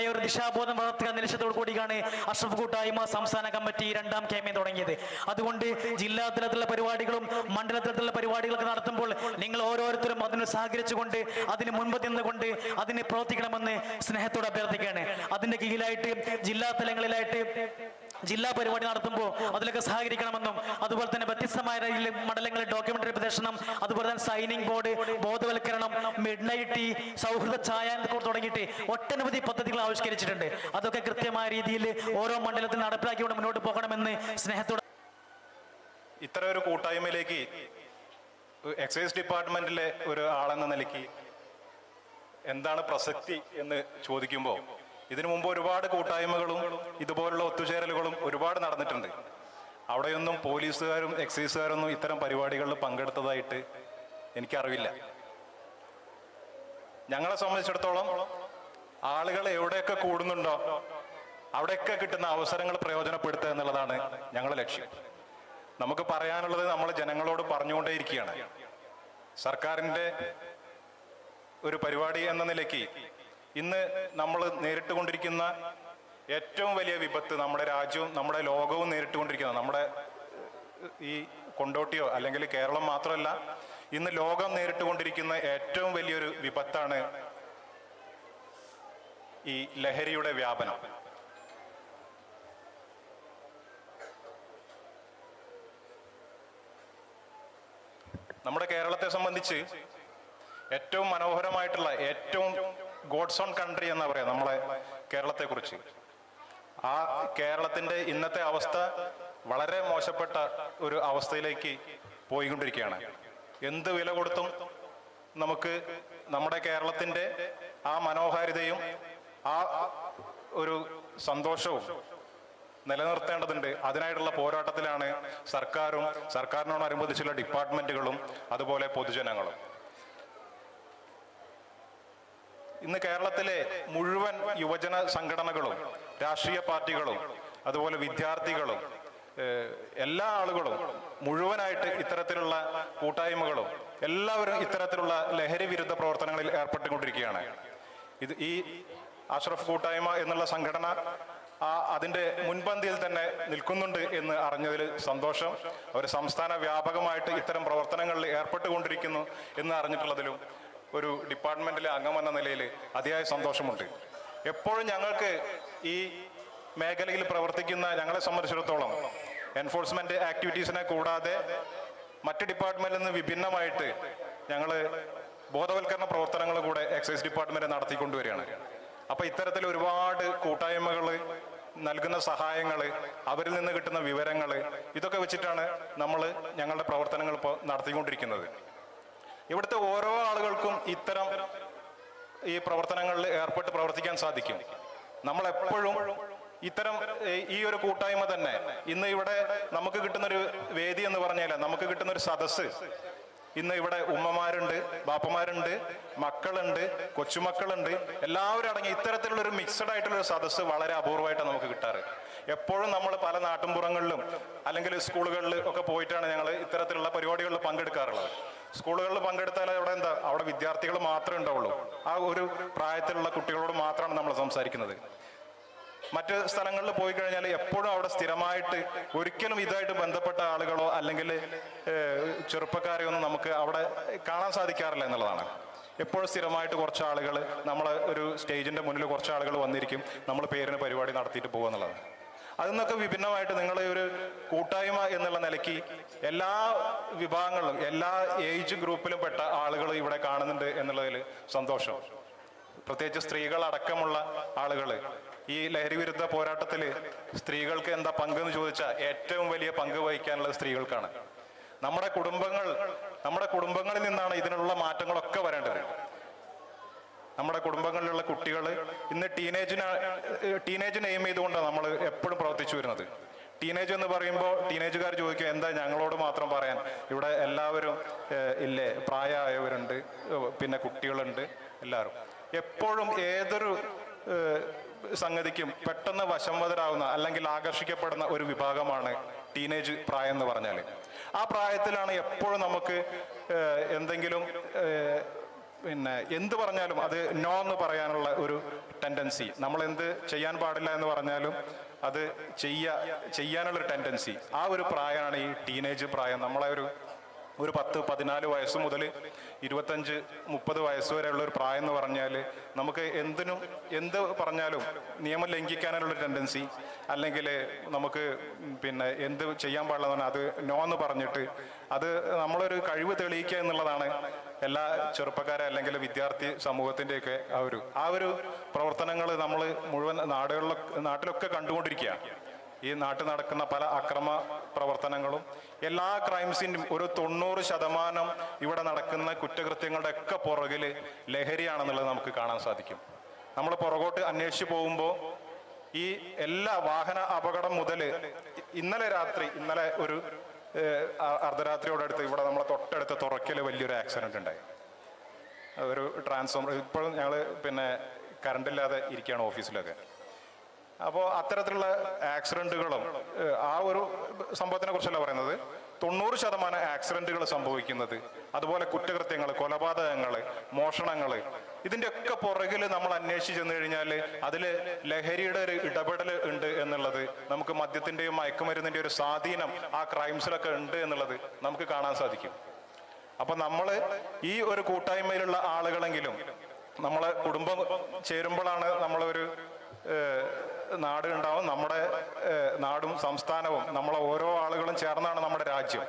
കൃത്യമായ ഒരു ദിശാബോധം വളർത്തുക എന്ന കൂടിയാണ് അഷ്റഫ് കൂട്ടായ്മ സംസ്ഥാന കമ്മിറ്റി രണ്ടാം ക്യാമ്പയിൻ തുടങ്ങിയത്. അതുകൊണ്ട് ജില്ലാ തലത്തിലുള്ള പരിപാടികളും മണ്ഡല തലത്തിലുള്ള പരിപാടികളൊക്കെ നടത്തുമ്പോൾ നിങ്ങൾ ഓരോരുത്തരും അതിന് സഹകരിച്ചുകൊണ്ട് അതിന് മുൻപ് നിന്നുകൊണ്ട് അതിനെ പ്രവർത്തിക്കണമെന്ന് സ്നേഹത്തോട് അഭ്യർത്ഥിക്കുകയാണ്. അതിന്റെ കീഴിലായിട്ട് ജില്ലാ തലങ്ങളിലായിട്ട് ജില്ലാ പരിപാടി നടത്തുമ്പോൾ അതിലൊക്കെ സഹകരിക്കണമെന്നും അതുപോലെ തന്നെ വ്യത്യസ്തമായ മണ്ഡലങ്ങളിൽ ഡോക്യുമെന്ററി പ്രദർശനം അതുപോലെ തന്നെ സൈനിങ് ബോർഡ് ബോധവൽക്കരണം മിഡ് നൈറ്റ് ടീ സൗഹൃദ ചായ തുടങ്ങിയിട്ട് ഒട്ടനവധി പദ്ധതികൾ ആവിഷ്കരിച്ചിട്ടുണ്ട്. അതൊക്കെ കൃത്യമായ രീതിയിൽ ഓരോ മണ്ഡലത്തിൽ നടപ്പിലാക്കിക്കൊണ്ട് മുന്നോട്ട് പോകണമെന്ന് സ്നേഹത്തോടെ ഇത്തരം ഒരു കൂട്ടായ്മയിലേക്ക് എക്സൈസ് ഡിപ്പാർട്ട്മെന്റിലെ ഒരു ആളെന്ന നിലയ്ക്ക് എന്താണ് പ്രസക്തി എന്ന് ചോദിക്കുമ്പോൾ ഇതിനു മുമ്പ് ഒരുപാട് കൂട്ടായ്മകളും ഇതുപോലുള്ള ഒത്തുചേരലുകളും ഒരുപാട് നടന്നിട്ടുണ്ട്. അവിടെയൊന്നും പോലീസുകാരും എക്സൈസുകാരൊന്നും ഇത്തരം പരിപാടികളിൽ പങ്കെടുത്തതായിട്ട് എനിക്കറിവില്ല. ഞങ്ങളെ സംബന്ധിച്ചിടത്തോളം ആളുകൾ എവിടെയൊക്കെ കൂടുന്നുണ്ടോ അവിടെയൊക്കെ കിട്ടുന്ന അവസരങ്ങൾ പ്രയോജനപ്പെടുത്തുക എന്നുള്ളതാണ് ഞങ്ങളുടെ ലക്ഷ്യം. നമുക്ക് പറയാനുള്ളത് നമ്മൾ ജനങ്ങളോട് പറഞ്ഞുകൊണ്ടേയിരിക്കുകയാണ്. സർക്കാരിന്റെ ഒരു പരിപാടി എന്ന നിലയ്ക്ക് ഇന്ന് നമ്മൾ നേരിട്ടുകൊണ്ടിരിക്കുന്ന ഏറ്റവും വലിയ വിപത്ത് നമ്മുടെ രാജ്യവും നമ്മുടെ ലോകവും നേരിട്ടുകൊണ്ടിരിക്കുന്ന നമ്മുടെ ഈ കൊണ്ടോട്ടിയോ അല്ലെങ്കിൽ കേരളം മാത്രമല്ല ഇന്ന് ലോകം നേരിട്ടുകൊണ്ടിരിക്കുന്ന ഏറ്റവും വലിയൊരു വിപത്താണ് ഈ ലഹരിയുടെ വ്യാപനം. നമ്മുടെ കേരളത്തെ സംബന്ധിച്ച് ഏറ്റവും മനോഹരമായിട്ടുള്ള ഏറ്റവും ഗോഡ്സ് ഓൺ കൺട്രി എന്ന് പറയാം നമ്മളെ കേരളത്തെ കുറിച്ച് ആ കേരളത്തിന്റെ ഇന്നത്തെ അവസ്ഥ വളരെ മോശപ്പെട്ട ഒരു അവസ്ഥയിലേക്ക് പോയിക്കൊണ്ടിരിക്കുകയാണ്. എന്ത് വില കൊടുത്തും നമുക്ക് നമ്മുടെ കേരളത്തിന്റെ ആ മനോഹാരിതയും ആ ഒരു സന്തോഷവും നിലനിർത്തേണ്ടതുണ്ട്. അതിനായിട്ടുള്ള പോരാട്ടത്തിലാണ് സർക്കാരും സർക്കാരിനോടനുബന്ധിച്ചുള്ള ഡിപ്പാർട്ട്മെന്റുകളും അതുപോലെ പൊതുജനങ്ങളും. ഇന്ന് കേരളത്തിലെ മുഴുവൻ യുവജന സംഘടനകളും രാഷ്ട്രീയ പാർട്ടികളും അതുപോലെ വിദ്യാർത്ഥികളും എല്ലാ ആളുകളും മുഴുവനായിട്ട് ഇത്തരത്തിലുള്ള കൂട്ടായ്മകളും എല്ലാവരും ഇത്തരത്തിലുള്ള ലഹരി വിരുദ്ധ പ്രവർത്തനങ്ങളിൽ ഏർപ്പെട്ടുകൊണ്ടിരിക്കുകയാണ്. ഇത് ഈ അഷ്റഫ് കൂട്ടായ്മ എന്നുള്ള സംഘടന ആ അതിന്റെ മുൻപന്തിയിൽ തന്നെ നിൽക്കുന്നുണ്ട് എന്ന് അറിഞ്ഞതിൽ സന്തോഷം. അവർ സംസ്ഥാന വ്യാപകമായിട്ട് ഇത്തരം പ്രവർത്തനങ്ങളിൽ ഏർപ്പെട്ടുകൊണ്ടിരിക്കുന്നു എന്ന് അറിഞ്ഞിട്ടുള്ളതിലും ഒരു ഡിപ്പാർട്ട്മെന്റിലെ അംഗമെന്ന നിലയിൽ അതിയായ സന്തോഷമുണ്ട്. എപ്പോഴും ഞങ്ങൾക്ക് ഈ മേഖലയിൽ പ്രവർത്തിക്കുന്ന ഞങ്ങളെ സംബന്ധിച്ചിടത്തോളം എൻഫോഴ്സ്മെന്റ് ആക്ടിവിറ്റീസിനെ കൂടാതെ മറ്റ് ഡിപ്പാർട്ട്മെന്റിൽ നിന്ന് വിഭിന്നമായിട്ട് ഞങ്ങൾ ബോധവൽക്കരണ പ്രവർത്തനങ്ങൾ കൂടെ എക്സൈസ് ഡിപ്പാർട്ട്മെന്റ് നടത്തിക്കൊണ്ടുവരികയാണ്. അപ്പോൾ ഇത്തരത്തിൽ ഒരുപാട് കൂട്ടായ്മകൾ നൽകുന്ന സഹായങ്ങൾ അവരിൽ നിന്ന് കിട്ടുന്ന വിവരങ്ങൾ ഇതൊക്കെ വെച്ചിട്ടാണ് നമ്മൾ ഞങ്ങളുടെ പ്രവർത്തനങ്ങൾ ഇപ്പോൾ നടത്തിക്കൊണ്ടിരിക്കുന്നത്. ഇവിടുത്തെ ഓരോ ആളുകൾക്കും ഇത്തരം ഈ പ്രവർത്തനങ്ങളിൽ ഏർപ്പെട്ട് പ്രവർത്തിക്കാൻ സാധിക്കും. നമ്മൾ എപ്പോഴും ഇത്തരം ഈ ഒരു കൂട്ടായ്മ തന്നെ ഇന്ന് ഇവിടെ നമുക്ക് കിട്ടുന്നൊരു വേദി എന്ന് പറഞ്ഞാൽ നമുക്ക് കിട്ടുന്ന ഒരു സദസ്സ്. ഇന്ന് ഇവിടെ ഉമ്മമാരുണ്ട് ബാപ്പമാരുണ്ട് മക്കളുണ്ട് കൊച്ചുമക്കളുണ്ട് എല്ലാവരും അടങ്ങി ഇത്തരത്തിലുള്ള ഒരു മിക്സഡ് ആയിട്ടുള്ള ഒരു സദസ്സ് വളരെ അപൂർവമായിട്ടാണ് നമുക്ക് കിട്ടാറ്. എപ്പോഴും നമ്മൾ പല നാട്ടിൻപുറങ്ങളിലും അല്ലെങ്കിൽ സ്കൂളുകളിൽ ഒക്കെ പോയിട്ടാണ് ഞങ്ങൾ ഇത്തരത്തിലുള്ള പരിപാടികളിൽ പങ്കെടുക്കാറുള്ളത്. സ്കൂളുകളിൽ പങ്കെടുത്താൽ അവിടെ എന്താ അവിടെ വിദ്യാർത്ഥികൾ മാത്രമേ ഉണ്ടാവുള്ളൂ. ആ ഒരു പ്രായത്തിലുള്ള കുട്ടികളോട് മാത്രമാണ് നമ്മൾ സംസാരിക്കുന്നത്. മറ്റ് സ്ഥലങ്ങളിൽ പോയി കഴിഞ്ഞാൽ എപ്പോഴും അവിടെ സ്ഥിരമായിട്ട് ഒരിക്കലും ഇതായിട്ട് ബന്ധപ്പെട്ട ആളുകളോ അല്ലെങ്കിൽ ചെറുപ്പക്കാരെ ഒന്നും നമുക്ക് അവിടെ കാണാൻ സാധിക്കാറില്ല എന്നുള്ളതാണ്. എപ്പോഴും സ്ഥിരമായിട്ട് കുറച്ച് ആളുകൾ നമ്മൾ ഒരു സ്റ്റേജിന്റെ മുന്നിൽ കുറച്ച് ആളുകൾ വന്നിരിക്കും. നമ്മൾ പേരിന് പരിപാടി നടത്തിയിട്ട് പോകുക എന്നുള്ളത്. അതിൽ നിന്നൊക്കെ വിഭിന്നമായിട്ട് നിങ്ങൾ ഒരു കൂട്ടായ്മ എന്നുള്ള നിലയ്ക്ക് എല്ലാ വിഭാഗങ്ങളിലും എല്ലാ ഏജ് ഗ്രൂപ്പിലും പെട്ട ആളുകൾ ഇവിടെ കാണുന്നുണ്ട് എന്നുള്ളതിൽ സന്തോഷം. പ്രത്യേകിച്ച് സ്ത്രീകൾ അടക്കമുള്ള ആളുകൾ ഈ ലഹരി വിരുദ്ധ പോരാട്ടത്തിൽ സ്ത്രീകൾക്ക് എന്താ പങ്ക് എന്ന് ചോദിച്ചാൽ ഏറ്റവും വലിയ പങ്ക് വഹിക്കാനുള്ളത് സ്ത്രീകൾക്കാണ്. നമ്മുടെ കുടുംബങ്ങൾ നമ്മുടെ കുടുംബങ്ങളിൽ നിന്നാണ് ഇതിനുള്ള മാറ്റങ്ങളൊക്കെ വരേണ്ടത്. നമ്മുടെ കുടുംബങ്ങളിലുള്ള കുട്ടികൾ ഇന്ന് ടീനേജിന് ടീനേജിന് എയിം ചെയ്തുകൊണ്ടാണ് നമ്മൾ എപ്പോഴും പ്രവർത്തിച്ചു വരുന്നത്. ടീനേജ് എന്ന് പറയുമ്പോൾ ടീനേജുകാർ ചോദിക്കും എന്താ ഞങ്ങളോട് മാത്രം പറയാൻ? ഇവിടെ എല്ലാവരും ഇല്ലേ? പ്രായമായവരുണ്ട് പിന്നെ കുട്ടികളുണ്ട് എല്ലാവരും. എപ്പോഴും ഏതൊരു സംഗതിക്കും പെട്ടെന്ന് വശംവതരാകുന്ന അല്ലെങ്കിൽ ആകർഷിക്കപ്പെടുന്ന ഒരു വിഭാഗമാണ് ടീനേജ് പ്രായം എന്ന് പറഞ്ഞാൽ ആ പ്രായത്തിലാണ് എപ്പോഴും നമുക്ക് എന്തെങ്കിലും പിന്നെ എന്ത് പറഞ്ഞാലും അത് നോ എന്ന് പറയാനുള്ള ഒരു ടെൻഡൻസി നമ്മൾ എന്ത് ചെയ്യാൻ പാടില്ല എന്ന് പറഞ്ഞാലും അത് ചെയ്യാ ചെയ്യാനുള്ളൊരു ടെൻഡൻസി ആ ഒരു പ്രായമാണ് ഈ ടീനേജ് പ്രായം. നമ്മളെ ഒരു ഒരു പത്ത് പതിനാല് വയസ്സ് മുതൽ ഇരുപത്തഞ്ച് മുപ്പത് വയസ്സ് വരെയുള്ള ഒരു പ്രായം എന്ന് പറഞ്ഞാൽ നമുക്ക് എന്തിനും എന്ത് പറഞ്ഞാലും നിയമം ലംഘിക്കാനുള്ള ടെൻഡൻസി അല്ലെങ്കിൽ നമുക്ക് പിന്നെ എന്ത് ചെയ്യാൻ പാടില്ല അത് നോ എന്ന് പറഞ്ഞിട്ട് അത് നമ്മളൊരു കഴിവ് തെളിയിക്കുക എന്നുള്ളതാണ് എല്ലാ ചെറുപ്പക്കാരെ അല്ലെങ്കിൽ വിദ്യാർത്ഥി സമൂഹത്തിന്റെയൊക്കെ ആ ഒരു ആ ഒരു പ്രവർത്തനങ്ങൾ നമ്മൾ മുഴുവൻ നാടുകളിലൊക്കെ നാട്ടിലൊക്കെ കണ്ടുകൊണ്ടിരിക്കുകയാണ് ഈ നാട്ടിൽ നടക്കുന്ന പല അക്രമ പ്രവർത്തനങ്ങളും എല്ലാ ക്രൈംസിന്റെയും ഒരു തൊണ്ണൂറ് ശതമാനം ഇവിടെ നടക്കുന്ന കുറ്റകൃത്യങ്ങളുടെ ഒക്കെ പുറകിൽ ലഹരിയാണെന്നുള്ളത് നമുക്ക് കാണാൻ സാധിക്കും. നമ്മൾ പുറകോട്ട് അന്വേഷിച്ച് പോകുമ്പോൾ ഈ എല്ലാ വാഹന അപകടം മുതൽ ഇന്നലെ രാത്രി ഇന്നലെ ഒരു അർദ്ധരാത്രിയോടടുത്ത് ഇവിടെ നമ്മളെ തൊട്ടടുത്ത് തുറക്കൽ വലിയൊരു ആക്സിഡന്റ് ഉണ്ടായി. ഒരു ട്രാൻസ്ഫോമർ ഇപ്പോഴും ഞങ്ങൾ പിന്നെ കറണ്ടില്ലാതെ ഇരിക്കുകയാണ് ഓഫീസിലൊക്കെ അപ്പോൾ അത്തരത്തിലുള്ള ആക്സിഡന്റുകളും ആ ഒരു സംഭവത്തിനെ കുറിച്ചല്ല പറയുന്നത്. തൊണ്ണൂറ് ശതമാനം ആക്സിഡന്റുകൾ സംഭവിക്കുന്നത് അതുപോലെ കുറ്റകൃത്യങ്ങൾ കൊലപാതകങ്ങൾ മോഷണങ്ങൾ ഇതിന്റെയൊക്കെ പുറകിൽ നമ്മൾ അന്വേഷിച്ച് ചെന്ന് കഴിഞ്ഞാൽ അതിൽ ലഹരിയുടെ ഒരു ഇടപെടൽ ഉണ്ട് എന്നുള്ളത് നമുക്ക് മദ്യത്തിന്റെയും മയക്കുമരുന്നിന്റെ ഒരു സ്വാധീനം ആ ക്രൈംസിലൊക്കെ ഉണ്ട് എന്നുള്ളത് നമുക്ക് കാണാൻ സാധിക്കും. അപ്പം നമ്മൾ ഈ ഒരു കൂട്ടായ്മയിലുള്ള ആളുകളെങ്കിലും നമ്മളെ കുടുംബം ചേരുമ്പോഴാണ് നമ്മളൊരു നാട് ഉണ്ടാവും നമ്മുടെ നാടും സംസ്ഥാനവും നമ്മളെ ഓരോ ആളുകളും ചേർന്നാണ് നമ്മുടെ രാജ്യം.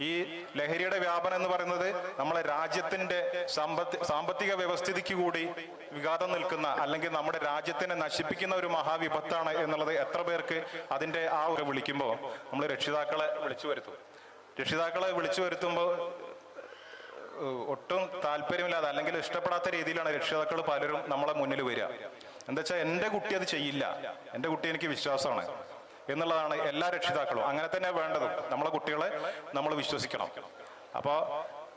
ഈ ലഹരിയുടെ വ്യാപനം എന്ന് പറയുന്നത് നമ്മളെ രാജ്യത്തിന്റെ സമ്പത്ത് സാമ്പത്തിക വ്യവസ്ഥിതിക്ക് കൂടി വിഘാതം നിൽക്കുന്ന അല്ലെങ്കിൽ നമ്മുടെ രാജ്യത്തിനെ നശിപ്പിക്കുന്ന ഒരു മഹാവിപത്താണ് എന്നുള്ളത് എത്ര പേർക്ക് അതിന്റെ ആ ഒരു വിളിക്കുമ്പോൾ നമ്മൾ രക്ഷിതാക്കളെ വിളിച്ചു വരുത്തും. രക്ഷിതാക്കളെ വിളിച്ചു വരുത്തുമ്പോൾ ഒട്ടും താല്പര്യമില്ലാതെ അല്ലെങ്കിൽ ഇഷ്ടപ്പെടാത്ത രീതിയിലാണ് രക്ഷിതാക്കൾ പലരും നമ്മളെ മുന്നിൽ വരിക. എന്താ വെച്ചാൽ എന്റെ കുട്ടി അത് ചെയ്യില്ല. എന്റെ കുട്ടി എനിക്ക് വിശ്വാസമാണ്. എന്നുള്ളതാണ് എല്ലാ രക്ഷിതാക്കളും അങ്ങനെ തന്നെ വേണ്ടതും. നമ്മളെ കുട്ടികളെ നമ്മൾ വിശ്വസിക്കണം. അപ്പോൾ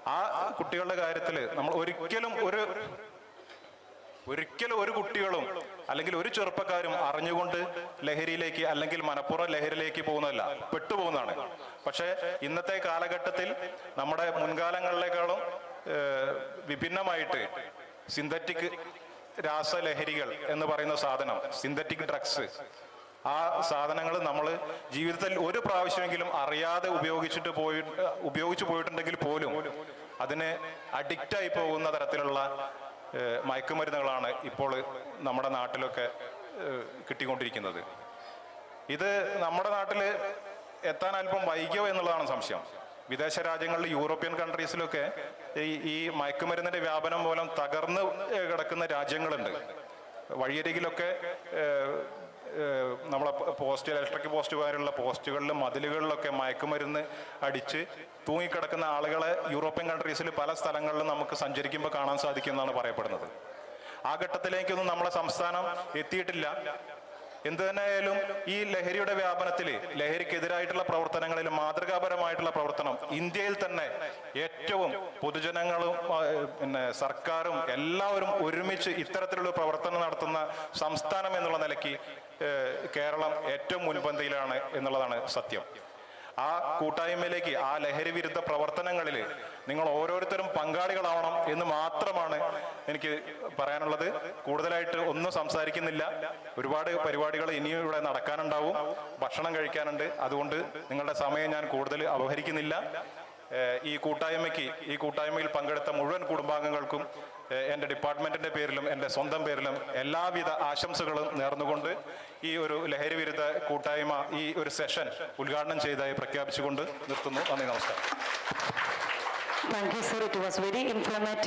ആ കുട്ടികളുടെ കാര്യത്തിൽ നമ്മൾ ഒരിക്കലും ഒരു ഒരിക്കലും ഒരു കുട്ടികളും അല്ലെങ്കിൽ ഒരു ചെറുപ്പക്കാരും അറിഞ്ഞുകൊണ്ട് ലഹരിയിലേക്ക് അല്ലെങ്കിൽ മനഃപൂർവം ലഹരിയിലേക്ക് പോകുന്നതല്ല. പെട്ടുപോകുന്നതാണ്. പക്ഷേ ഇന്നത്തെ കാലഘട്ടത്തിൽ നമ്മുടെ മുൻകാലങ്ങളിലേക്കാളും വിഭിന്നമായിട്ട് സിന്തറ്റിക് രാസലഹരികൾ എന്ന് പറയുന്ന സാധനം സിന്തറ്റിക് ഡ്രഗ്സ് ആ സാധനങ്ങൾ നമ്മൾ ജീവിതത്തിൽ ഒരു പ്രാവശ്യമെങ്കിലും അറിയാതെ ഉപയോഗിച്ചിട്ട് പോയി ഉപയോഗിച്ചു പോയിട്ടുണ്ടെങ്കിൽ പോലും അതിന് അഡിക്റ്റായി പോകുന്ന തരത്തിലുള്ള മയക്കുമരുന്നുകളാണ് ഇപ്പോൾ നമ്മുടെ നാട്ടിലൊക്കെ കിട്ടിക്കൊണ്ടിരിക്കുന്നത്. ഇത് നമ്മുടെ നാട്ടിൽ എത്താൻ അല്പം വൈകിയോ എന്നുള്ളതാണ് സംശയം. വിദേശ രാജ്യങ്ങളിൽ യൂറോപ്യൻ കൺട്രീസിലൊക്കെ ഈ ഈ മയക്കുമരുന്നിന്റെ വ്യാപനം മൂലം തകർന്ന് കിടക്കുന്ന രാജ്യങ്ങളുണ്ട്. വഴിയരികിലൊക്കെ നമ്മളെ പോസ്റ്റ് ഇലക്ട്രിക് പോസ്റ്റ് പോലുള്ള പോസ്റ്റുകളിലും മതിലുകളിലൊക്കെ മയക്കുമരുന്ന് അടിച്ച് തൂങ്ങിക്കിടക്കുന്ന ആളുകളെ യൂറോപ്യൻ കൺട്രീസിൽ പല സ്ഥലങ്ങളിലും നമുക്ക് സഞ്ചരിക്കുമ്പോൾ കാണാൻ സാധിക്കുമെന്നാണ് പറയപ്പെടുന്നത്. ആ ഘട്ടത്തിലേക്കൊന്നും നമ്മളെ സംസ്ഥാനം എത്തിയിട്ടില്ല. എന്തു തന്നെയായാലും ഈ ലഹരിയുടെ വ്യാപനത്തിൽ ലഹരിക്കെതിരായിട്ടുള്ള പ്രവർത്തനങ്ങളിൽ പ്രവർത്തനം ഇന്ത്യയിൽ തന്നെ ഏറ്റവും പൊതുജനങ്ങളും പിന്നെ സർക്കാരും എല്ലാവരും ഒരുമിച്ച് ഇത്തരത്തിലുള്ള പ്രവർത്തനം നടത്തുന്ന സംസ്ഥാനം എന്നുള്ള നിലയ്ക്ക് കേരളം ഏറ്റവും മുൻപന്തിയിലാണ് എന്നുള്ളതാണ് സത്യം. ആ കൂട്ടായ്മയിലേക്ക് ആ ലഹരി വിരുദ്ധ പ്രവർത്തനങ്ങളിൽ നിങ്ങൾ ഓരോരുത്തരും പങ്കാളികളാവണം എന്ന് മാത്രമാണ് എനിക്ക് പറയാനുള്ളത്. കൂടുതലായിട്ട് ഒന്നും സംസാരിക്കുന്നില്ല. ഒരുപാട് പരിപാടികൾ ഇനിയും ഇവിടെ നടക്കാനുണ്ടാവും. ഭക്ഷണം കഴിക്കാനുണ്ട്. അതുകൊണ്ട് നിങ്ങളുടെ സമയം ഞാൻ കൂടുതൽ അപഹരിക്കുന്നില്ല. ഈ കൂട്ടായ്മയ്ക്ക് ഈ കൂട്ടായ്മയിൽ പങ്കെടുത്ത മുഴുവൻ കുടുംബാംഗങ്ങൾക്കും എന്റെ ഡിപ്പാർട്ട്മെന്റിന്റെ പേരിലും എന്റെ സ്വന്തം പേരിലും എല്ലാവിധ ആശംസകളും നേർന്നുകൊണ്ട് ഈ ഒരു ലഹരി വിരുദ്ധ കൂട്ടായ്മ ഈ ഒരു സെഷൻ ഉദ്ഘാടനം ചെയ്തതായി പ്രഖ്യാപിച്ചുകൊണ്ട് നിർത്തുന്നു നന്ദി നമസ്കാരം Thank you, sir. It was very informative.